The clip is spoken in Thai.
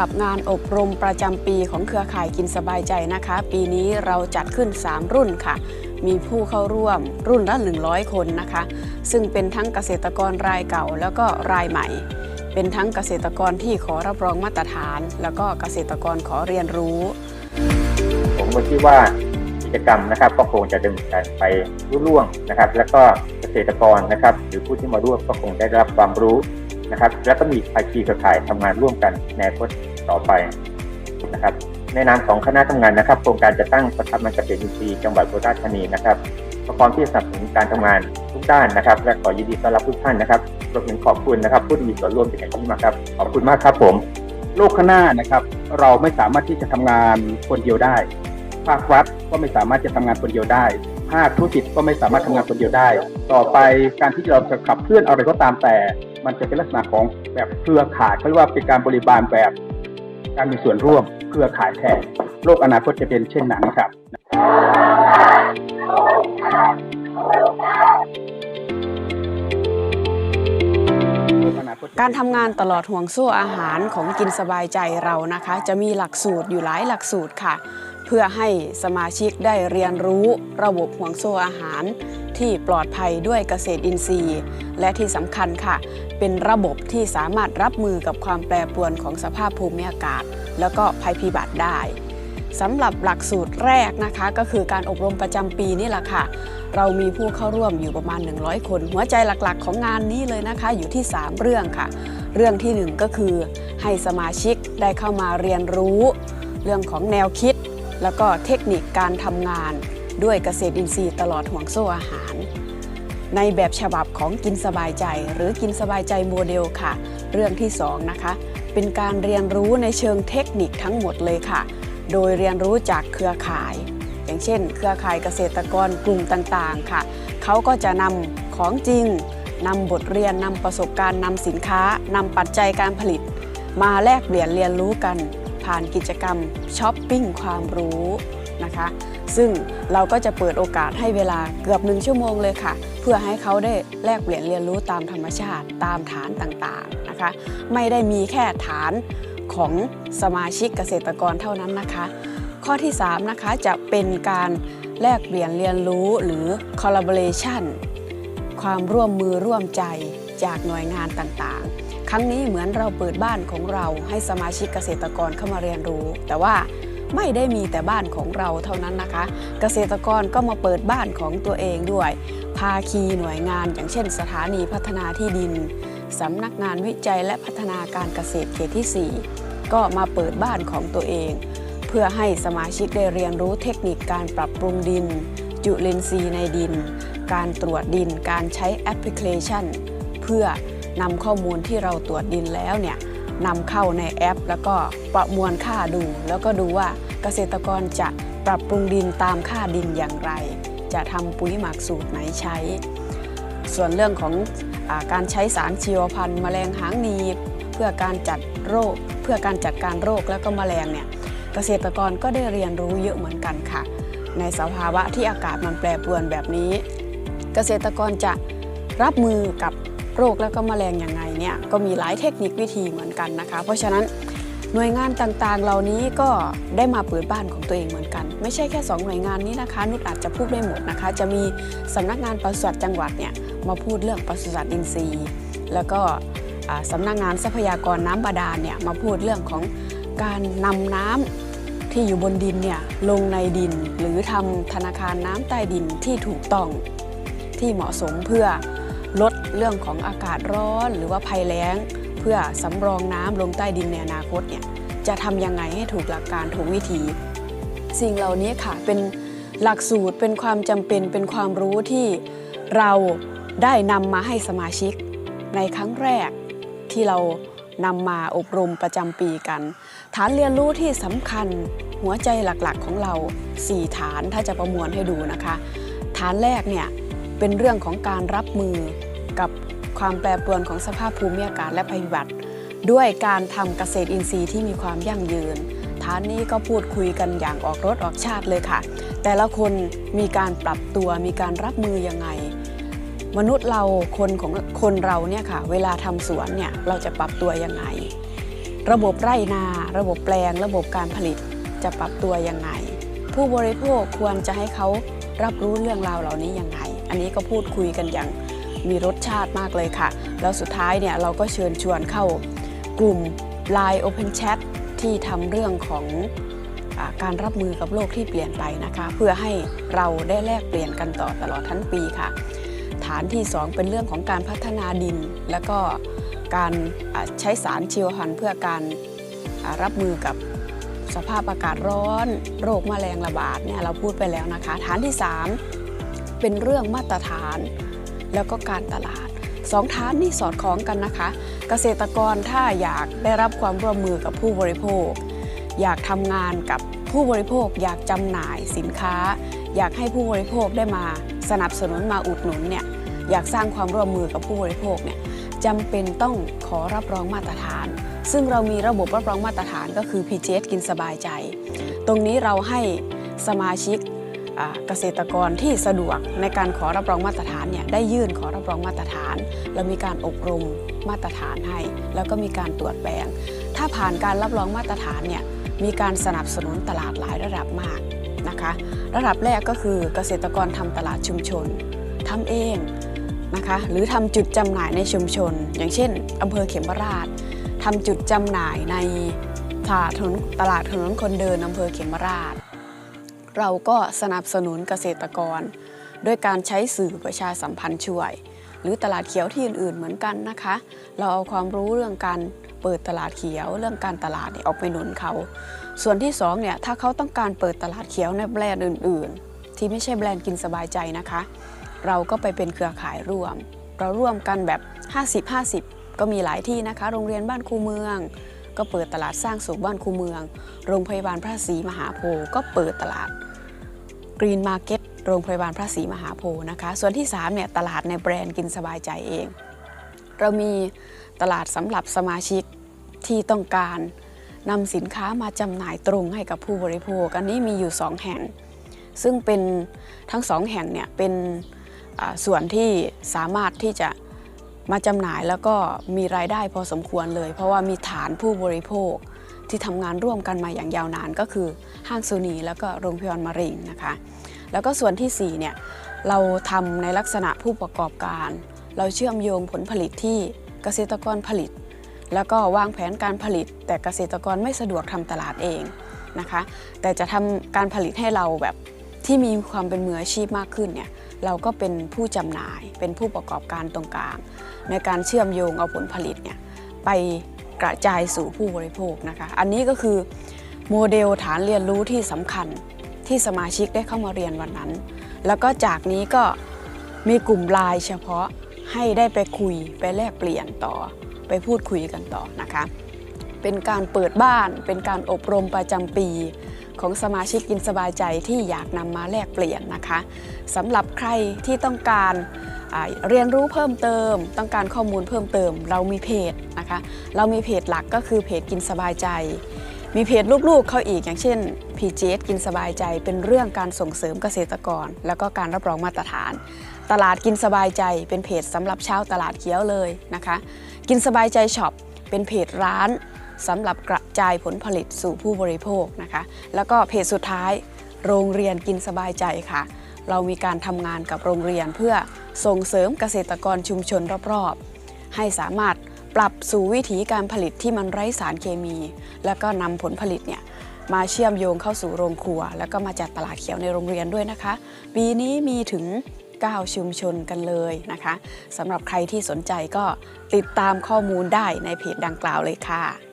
หรับงานอบรมประจำปีของเครือข่ายกินสบายใจนะคะ ปีนี้เราจัดขึ้น 3 รุ่นค่ะ มีผู้เข้าร่วมรุ่นละ 100 คนนะคะ ซึ่งเป็นทั้งเกษตรกรรายเก่าแล้วก็รายใหม่ เป็นทั้งเกษตรกรที่ขอรับรองมาตรฐาน แล้วก็เกษตรกรขอเรียนรู้ ผมก็คิดว่ากิจกรรมนะครับ ก็คงจะดำเนินการไปรุ่ล่วงนะครับ แล้วก็เกษตรกรนะครับ หรือผู้ที่มาร่วมก็คงได้รับความรู้นะครับ แล้วก็มีภาคีเครือข่ายทำงานร่วมกันในอนาคต ต่อไปนะครับในนามของคณะทำงานนะครับโครงการจะตั้งสถาบันเกษตรอินทรีย์จังหวัดสุราษฎร์ธานีนะครับก็พร้อมที่สนับสนุนการทำงานทุกด้านนะครับ และขอยินดีต้อนรับทุกท่านนะครับรวมถึงขอบคุณนะครับ ผู้ที่มีส่วนร่วมเป็นอย่างยิ่งมากครับขอบคุณมากครับผมโลกข้างหน้านะครับ เราไม่สามารถที่จะทำงานคนเดียวได้ ภาครัฐก็ไม่สามารถจะทำงานคนเดียวได้ภาคธุรกิจก็ไม่สามารถทำงานคนเดียวได้ ต่อไปการที่เราจะขับเคลื่อนอะไรก็ตามแต่ มันจะเป็นลักษณะของแบบเครือข่ายเขาเรียกว่าเป็นการบริบาลแบบ การมีส่วนร่วมเครือข่ายแทนโลกอนาคตจะเป็นเช่นนั้นครับการทำงานตลอดห่วงโซ่อาหารของกินสบายใจเรานะคะ จะมีหลักสูตรอยู่หลายหลักสูตรค่ะ เพื่อให้สมาชิกได้เรียนรู้ระบบห่วงโซ่อาหาร ที่ปลอดภัยด้วยเกษตรอินทรีย์ และที่สำคัญค่ะ เป็นระบบที่สามารถรับมือกับความแปรปรวนของสภาพภูมิอากาศ แล้วก็ภัยพิบัติได้สำหรับหลักสูตรแรกนะคะ ก็คือการอบรมประจำปีนี่แหละค่ะ เรามีผู้เข้าร่วมอยู่ประมาณ 100 คน หัวใจหลักๆ ของงานนี้เลยนะคะ อยู่ที่ 3 เรื่องค่ะ เรื่องที่ 1 ก็คือ ให้สมาชิกได้เข้ามาเรียนรู้ เรื่องของแนวคิด แล้วก็เทคนิคการทำงานด้วยเกษตรอินทรีย์ตลอดห่วงโซ่อาหาร ในแบบฉบับของกินสบายใจ หรือกินสบายใจโมเดลค่ะ เรื่องที่2นะคะเป็นการเรียนรู้ในเชิงเทคนิคทั้งหมดเลยค่ะ โดยเรียนรู้จากเครือข่าย อย่างเช่น เครือข่ายเกษตรกรกลุ่มต่างๆค่ะเขาก็จะนำของจริงนำบทเรียนนำประสบการณ์นำสินค้านำปัจจัยการผลิต มาแลกเปลี่ยนเรียนรู้กัน ผ่านกิจกรรมช้อปปิ้งความรู้นะคะ ซึ่งเราก็จะเปิดโอกาสให้เวลาเกือบหนึ่งชั่วโมงเลยค่ะ เพื่อให้เขาได้แลกเปลี่ยนเรียนรู้ตามธรรมชาติตามฐานต่างๆนะคะ ไม่ได้มีแค่ฐานของสมาชิกเกษตรกรเท่านั้นนะคะ ข้อที่ 3 นะคะจะเป็นการแลกเปลี่ยนเรียนรู้หรือ collaboration ความร่วมมือร่วมใจจากหน่วยงานต่างๆ ครั้งนี้เหมือนเราเปิดบ้านของเราให้สมาชิกเกษตรกรเข้ามาเรียนรู้ แต่ว่าไม่ได้มีแต่บ้านของเราเท่านั้นนะคะ เกษตรกรก็มาเปิดบ้านของตัวเองด้วย ภาคีหน่วยงาน อย่างเช่น สถานีพัฒนาที่ดินสำนักงานวิจัยและพัฒนาการเกษตรเขตที่ 4 ก็มาเปิดบ้านของตัวเอง เพื่อให้สมาชิกได้เรียนรู้เทคนิคการปรับปรุงดิน จุลินทรีย์ในดิน การตรวจดิน การใช้แอปพลิเคชัน เพื่อ นำข้อมูลที่เราตรวจดินแล้วเนี่ยนำเข้าในแอป แล้วก็ประมวลค่าดู แล้วก็ดูว่าเกษตรกรจะปรับปรุงดินตามค่าดินอย่างไร จะทำปุ๋ยหมักสูตรไหนใช้ ส่วนเรื่องของอการใช้สารชีวพันธุ์แมลงหางหนีบเพื่อการจัดโรค เพื่อการจัดการโรคแล้วก็แมลงเนี่ยเกษตรกรก็ได้เรียนรู้เยอะเหมือนกันค่ะ ในสภาวะที่อากาศมันแปรปรวนแบบนี้ เกษตรกรจะรับมือกับ โรคแล้วก็แมลงยังไงเนี่ยก็มีหลายเทคนิควิธีเหมือนกันนะคะ เพราะฉะนั้นหน่วยงานต่างๆ เหล่านี้ก็ได้มาเปิดบ้านของตัวเองเหมือนกัน ไม่ใช่แค่สองหน่วยงานนี้นะคะนุชอาจจะพูดไม่หมดนะคะ จะมีสำนักงานปศุสัตว์จังหวัดเนี่ยมาพูดเรื่องปศุสัตว์อินทรีย์ แล้วก็อ่าสำนักงานทรัพยากรน้ำบาดาลเนี่ยมาพูดเรื่องของการนำน้ำที่อยู่บนดินเนี่ยลงในดินหรือทำธนาคารน้ำใต้ดินที่ถูกต้องที่เหมาะสมเพื่อ ลดเรื่องของอากาศร้อนหรือว่าภัยแล้ง เพื่อสำรองน้ำลงใต้ดินในอนาคตเนี่ยจะทำยังไงให้ถูกหลักการถูกวิธี สิ่งเหล่านี้ค่ะเป็นหลักสูตรเป็นความจำเป็นเป็นความรู้ที่เราได้นำมาให้สมาชิก ในครั้งแรกที่เรานำมาอบรมประจำปีกัน ฐานเรียนรู้ที่สำคัญหัวใจหลักๆของเรา 4 ฐานถ้าจะประมวลให้ดูนะคะ ฐานแรกเนี่ย เป็นเรื่องของการรับมือกับความแปรปรวนของสภาพภูมิอากาศและภัยพิบัติ ด้วยการทำเกษตรอินทรีย์ที่มีความยั่งยืนฐานนี้ก็พูดคุยกันอย่างออกรถออกชาติเลยค่ะ แต่ละคนมีการปรับตัวมีการรับมือยังไง มนุษย์เราคนของคนเราเนี่ยค่ะ เวลาทำสวนเนี่ยเราจะปรับตัวยังไง ระบบไร่นา ระบบแปลง ระบบการผลิตจะปรับตัวยังไง ผู้บริโภคควรจะให้เขารับรู้เรื่องราวเหล่านี้ยังไง อันนี้ก็พูดคุยกันอย่างมีรสชาติมากเลยค่ะ แล้วสุดท้ายเนี่ยเราก็เชิญชวนเข้ากลุ่ม Line Open Chat ที่ทำเรื่องของอการรับมือกับโลกที่เปลี่ยนไปนะคะ เพื่อให้เราได้แลกเปลี่ยนกันต่อตลอดทั้งปีค่ะ ฐานที่ 2 เป็นเรื่องของการพัฒนาดิน แล้วก็การใช้สารชีวพันธุ์เพื่อการรับมือกับสภาพอากาศร้อน โรคแมลงระบาดเนี่ยเราพูดไปแล้วนะคะ ฐานที่ 3 เป็นเรื่องมาตรฐาน แล้วก็การตลาดสองฐานนี่สอดคล้องกันนะคะ เกษตรกรถ้าอยากได้รับความร่วมมือกับผู้บริโภค อยากทำงานกับผู้บริโภค อยากจำหน่ายสินค้า อยากให้ผู้บริโภคได้มาสนับสนุนมาอุดหนุนเนี่ยอยากสร้างความร่วมมือกับผู้บริโภคเนี่ยจำเป็นต้องขอรับรองมาตรฐาน ซึ่งเรามีระบบรับรองมาตรฐานก็คือ PGS กินสบายใจ ตรงนี้เราให้สมาชิก เกษตรกรที่สะดวกในการขอรับรองมาตรฐานเนี่ยได้ยื่นขอรับรองมาตรฐานเรามีการอบรมมาตรฐานให้ แล้วก็มีการตรวจแปลง ถ้าผ่านการรับรองมาตรฐานเนี่ยมีการสนับสนุนตลาดหลายระดับมากนะคะระดับแรกก็คือเกษตรกรทำตลาดชุมชนทำเองนะคะหรือทำจุดจำหน่ายในชุมชน อย่างเช่นอำเภอเขมราชทำจุดจำหน่ายในตลาดถนนตลาดถนนคนเดินอำเภอเขมราช เราก็สนับสนุนเกษตรกร ด้วยการใช้สื่อประชาสัมพันธ์ช่วย หรือตลาดเขียวที่อื่นๆเหมือนกันนะคะ เราเอาความรู้เรื่องการเปิดตลาดเขียว เรื่องการตลาดเนี่ยออกไปหนุนเขา ส่วนที่สองเนี่ยถ้าเขาต้องการเปิดตลาดเขียวในแบรนด์อื่น ๆ ที่ไม่ใช่แบรนด์กินสบายใจนะคะ เราก็ไปเป็นเครือข่ายร่วม เราร่วมกันแบบ 50-50 ก็มีหลายที่นะคะ โรงเรียนบ้านคูเมืองก็เปิดตลาดสร้างสุขบ้านคูเมือง โรงพยาบาลพระศรีมหาโพธิ์ก็เปิดตลาด กรีนมาร์เก็ตโรงพยาบาลพระศรีมหาโพธิ์นะคะ ส่วนที่3เนี่ยตลาดในแบรนด์กินสบายใจเอง เรามีตลาดสำหรับสมาชิกที่ต้องการนำสินค้ามาจำหน่ายตรงให้กับผู้บริโภคอันนี้มีอยู่ 2 แห่ง ซึ่งเป็นทั้งสองแห่งเนี่ยเป็นส่วนที่สามารถที่จะมาจำหน่ายแล้วก็มีรายได้พอสมควรเลย เพราะว่ามีฐานผู้บริโภค ที่ทำงานร่วมกันมาอย่างยาวนานก็คือห้างซูนีแล้วก็โรงพยาบาลมะเร็งนะคะ แล้วก็ส่วนที่4เนี่ยเราทำในลักษณะผู้ประกอบการ เราเชื่อมโยงผลผลิตที่เกษตรกรผลิต แล้วก็วางแผนการผลิต แต่เกษตรกรไม่สะดวกทำตลาดเองนะคะ แต่จะทำการผลิตให้เราแบบที่มีความเป็นมืออาชีพมากขึ้นเนี่ยเราก็เป็นผู้จำหน่ายเป็นผู้ประกอบการตรงกลาง ในการเชื่อมโยงเอาผลผลิตเนี่ยไป กระจายสู่ผู้บริโภคนะคะ อันนี้ก็คือโมเดลฐานเรียนรู้ที่สำคัญที่สมาชิกได้เข้ามาเรียนวันนั้น แล้วก็จากนี้ก็มีกลุ่มลน์เฉพาะให้ได้ไปคุยไปแลกเปลี่ยนต่อ ไปพูดคุยกันต่อนะคะ เป็นการเปิดบ้าน เป็นการอบรมประจำปี ของสมาชิกกินสบายใจที่อยากนำมาแลกเปลี่ยนนะคะสำหรับใครที่ต้องการ เรียนรู้เพิ่มเติม ต้องการข้อมูลเพิ่มเติม เรามีเพจนะคะ เรามีเพจหลักก็คือเพจกินสบายใจ มีเพจลูกๆเขาอีกอย่างเช่น PGS กินสบายใจเป็นเรื่องการส่งเสริมเกษตรกร แล้วก็การรับรองมาตรฐาน ตลาดกินสบายใจเป็นเพจสำหรับชาวตลาดเขี้ยวเลยนะคะ กินสบายใจช็อปเป็นเพจร้านสำหรับกระจายผลผลิตสู่ผู้บริโภคนะคะ แล้วก็เพจสุดท้าย โรงเรียนกินสบายใจค่ะ เรามีการทำงานกับโรงเรียนเพื่อส่งเสริมเกษตรกรชุมชนรอบๆ ให้สามารถปรับสู่วิถีการผลิตที่มันไร้สารเคมี แล้วก็นำผลผลิตเนี่ยมาเชื่อมโยงเข้าสู่โรงครัว แล้วก็มาจัดตลาดเขียวในโรงเรียนด้วยนะคะ ปีนี้มีถึง 9 ชุมชนกันเลยนะคะสำหรับใครที่สนใจก็ติดตามข้อมูลได้ในเพจดังกล่าวเลยค่ะ